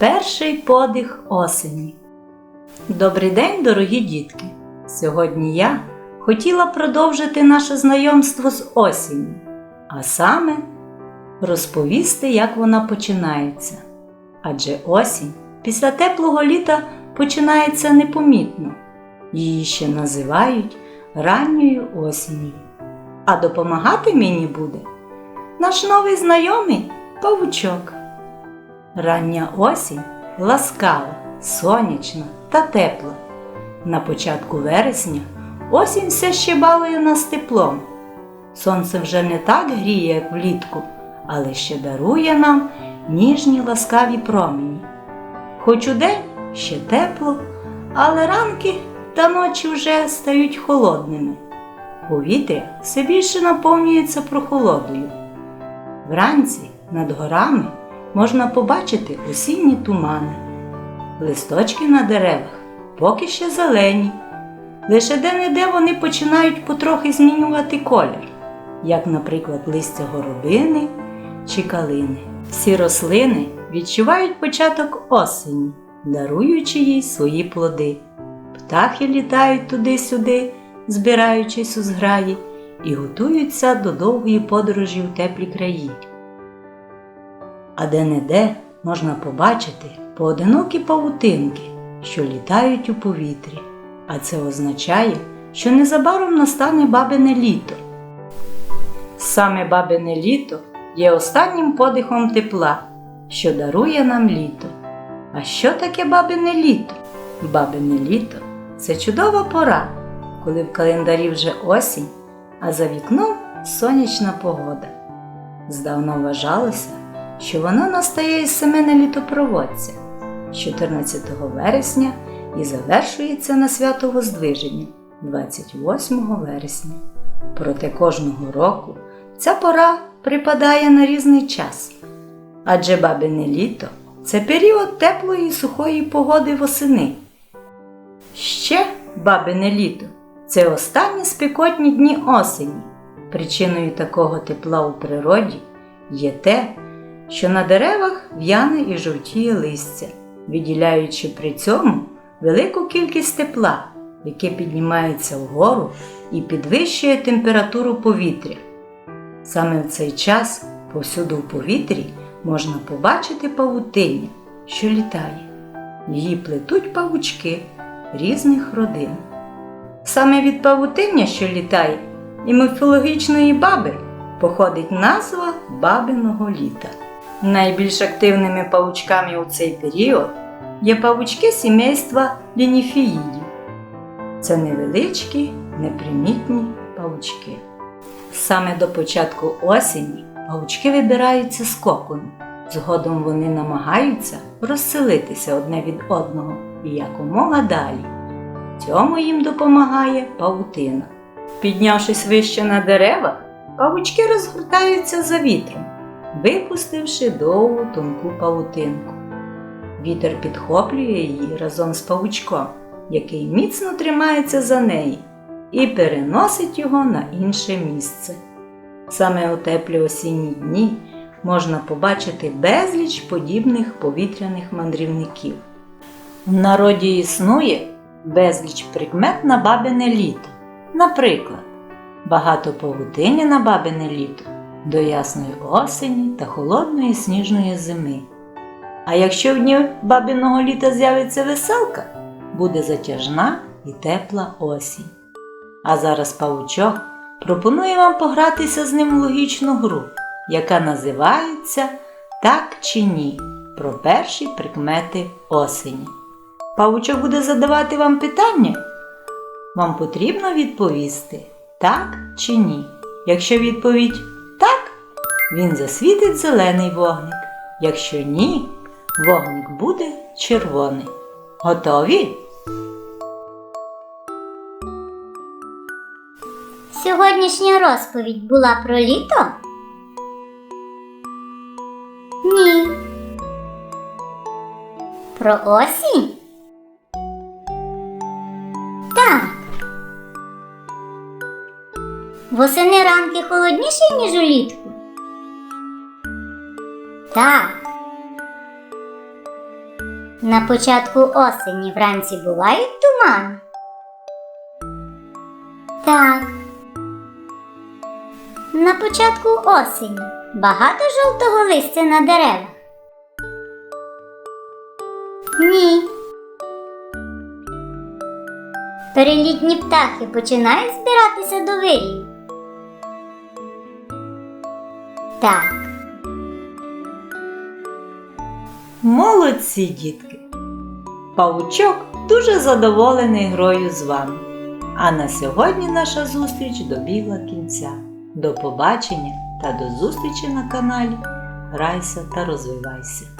Перший подих осені. Добрий день, дорогі дітки! Сьогодні я хотіла продовжити наше знайомство з осінню, а саме розповісти, як вона починається. Адже осінь після теплого літа починається непомітно. Її ще називають ранньою осінню. А допомагати мені буде наш новий знайомий павучок. Рання осінь ласкава, сонячна та тепла. На початку вересня осінь все ще балує нас теплом. Сонце вже не так гріє, як влітку, але ще дарує нам ніжні ласкаві промені. Хоч удень ще тепло, але ранки та ночі вже стають холодними. Повітря все більше наповнюється прохолодою. Вранці над горами можна побачити осінні тумани. Листочки на деревах поки ще зелені. Лише де-не-де вони починають потрохи змінювати колір, як, наприклад, листя горобини чи калини. Всі рослини відчувають початок осені, даруючи їй свої плоди. Птахи літають туди-сюди, збираючись у зграї, і готуються до довгої подорожі у теплі краї. А де-не-де можна побачити поодинокі павутинки, що літають у повітрі, а це означає, що незабаром настане бабине літо. Саме бабине літо є останнім подихом тепла, що дарує нам літо. А що таке бабине літо? Бабине літо це чудова пора, коли в календарі вже осінь, а за вікном сонячна погода. Здавна вважалося, що воно настає із семена літопроводця 14 вересня і завершується на свято Воздвиження 28 вересня. Проте кожного року ця пора припадає на різний час. Адже бабине літо це період теплої і сухої погоди восени. Ще бабине літо це останні спекотні дні осені. Причиною такого тепла у природі є те, що на деревах в'яне і жовтіє листя, виділяючи при цьому велику кількість тепла, яке піднімається вгору і підвищує температуру повітря. Саме в цей час повсюду в повітрі можна побачити павутиння, що літає. Її плетуть павучки різних родин. Саме від павутиння, що літає, і міфологічної баби походить назва бабиного літа. Найбільш активними павучками у цей період є павучки сімейства лініфіїдів. Це невеличкі, непримітні павучки. Саме до початку осені павучки вибираються з кокону. Згодом вони намагаються розселитися одне від одного і якомога далі. Цьому їм допомагає павутина. Піднявшись вище на дерева, павучки розгортаються за вітром, випустивши довгу тонку павутинку. Вітер підхоплює її разом з павучком, який міцно тримається за неї, і переносить його на інше місце. Саме у теплі осінні дні можна побачити безліч подібних повітряних мандрівників. В народі існує безліч прикмет на бабине літо. Наприклад, багато павутині на бабине літо до ясної осені та холодної сніжної зими. А якщо в дні бабиного літа з'явиться веселка, буде затяжна і тепла осінь. А зараз павучок пропонує вам погратися з ним в логічну гру, яка називається Так чи ні про перші прикмети осені. Павучок буде задавати вам питання. Вам потрібно відповісти так чи ні. Якщо відповідь він засвітить зелений вогник. Якщо ні, вогник буде червоний. Готові? Сьогоднішня розповідь була про літо? Ні. Про осінь? Так. Восени ранки холодніші, ніж улітку? Так. На початку осені вранці бувають тумани? Так. На початку осені багато жовтого листя на деревах? Ні. Перелітні птахи починають збиратися до вирію? Так. Молодці, дітки! Павучок дуже задоволений грою з вами. А на сьогодні наша зустріч добігла кінця. До побачення та до зустрічі на каналі Грайся та розвивайся!